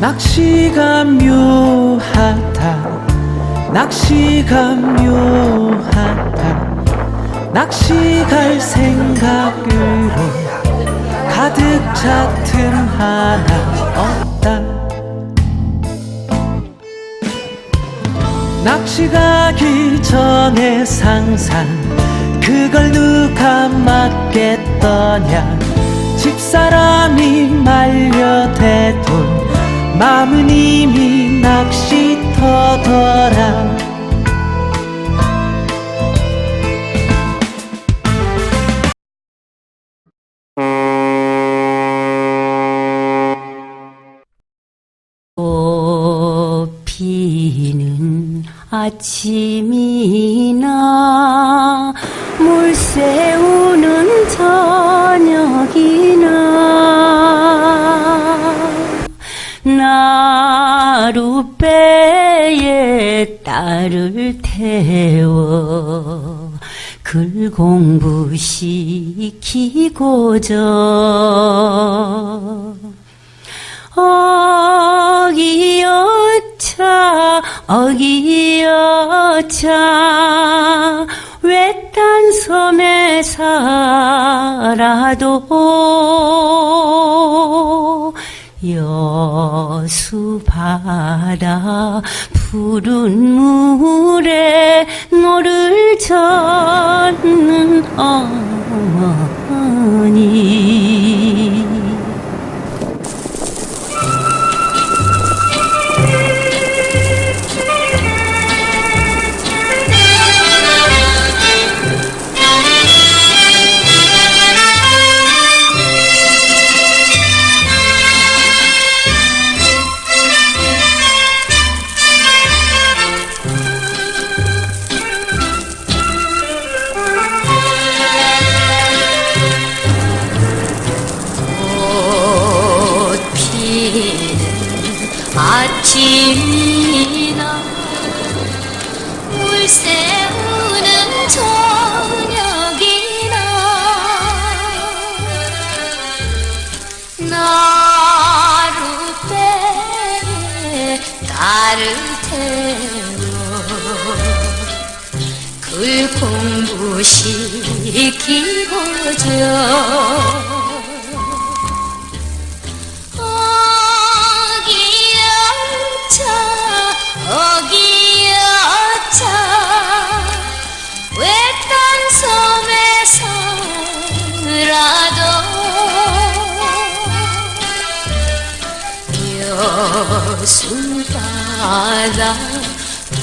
낚시가 묘하다. 낚시가 묘하다. 낚시 갈 생각으로 가득 차틈 하나 없다. 낚시 가기 전에 상상 그걸 누가 맡겠더냐. 집사람이 말려대도 마음은 이미 낚시터더라. 꽃피는 아침이 딸을 태워 글 공부시키고저 어기여차 어기여차 외딴 섬에 살아도 여수 바다 푸른 물 아침이나 물 새우는 저녁이나 나룻배에 딸을 태워 글 공부시키고저 바다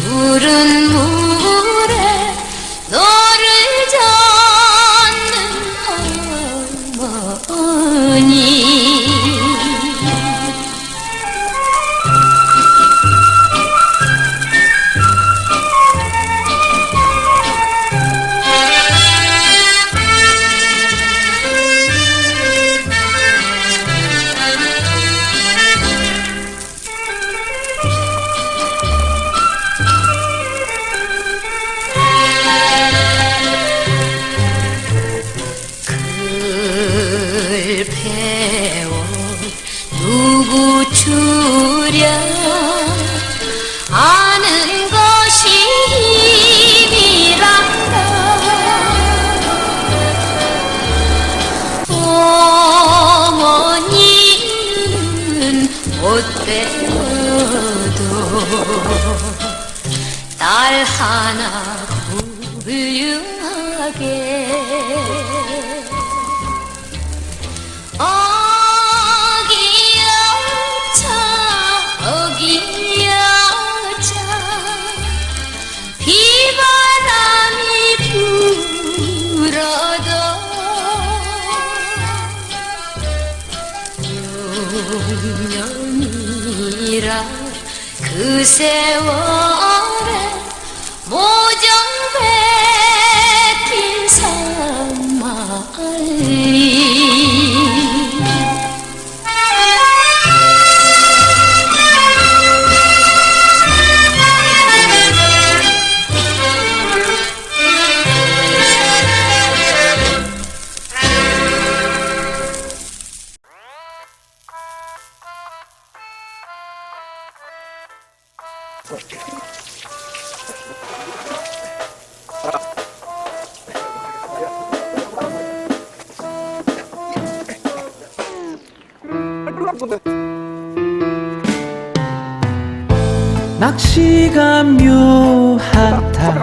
푸른 물에 너를 젓는 어머니 하나 훌륭하게. 어기여차 어기여차. 비바람이 불어도 그 세월에 모정 뱉긴 산말리 낚시가 묘하다.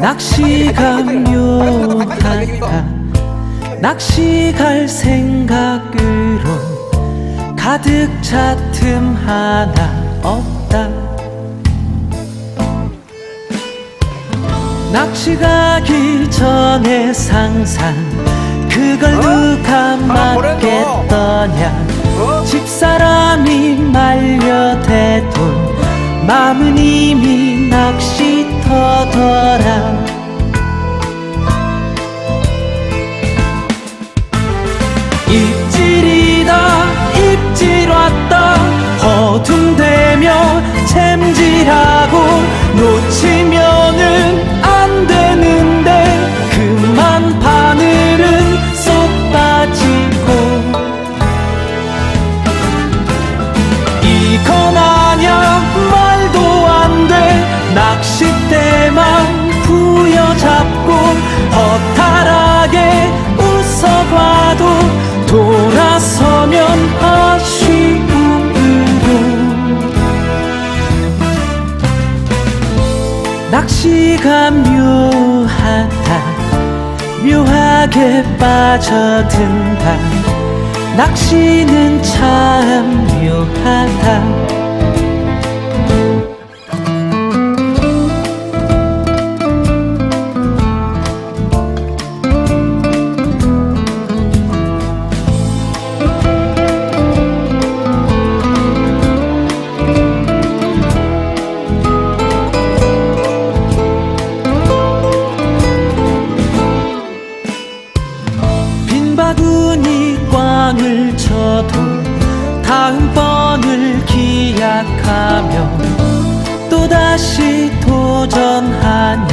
낚시가 묘하다. 낚시 갈 생각으로 가득 차 틈 하나 없다. 낚시 가기 전에 상상 그걸 누가 막겠더냐. 어? 집사람이 말려대도 마음은 이미 낚시터더라. 입질이다 입질 왔다. 허둥대며 챔질하 빠져든다. 낚시는 참 묘하다 도전하는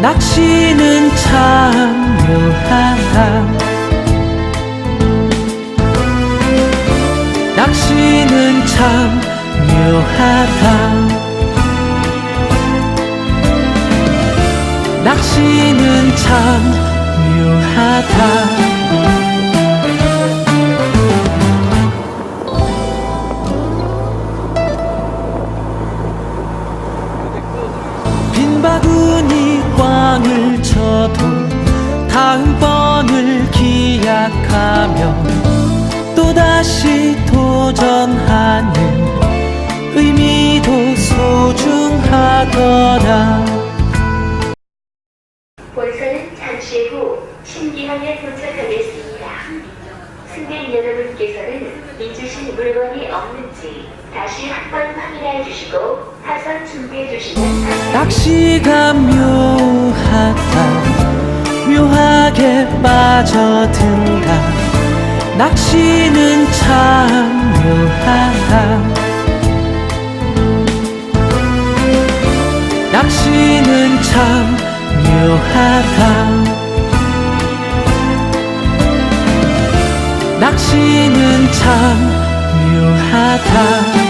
낚시는 참 묘하다 낚시는 참 묘하다 낚시는 참 묘하다 물건이 없는지 다시 한번 확인해 주시고 하선 준비해 주시면. 낚시가 묘하다. 묘하게 빠져든다. 낚시는 참 묘하다. 낚시는 참 묘하다. 낚시는 참 묘하다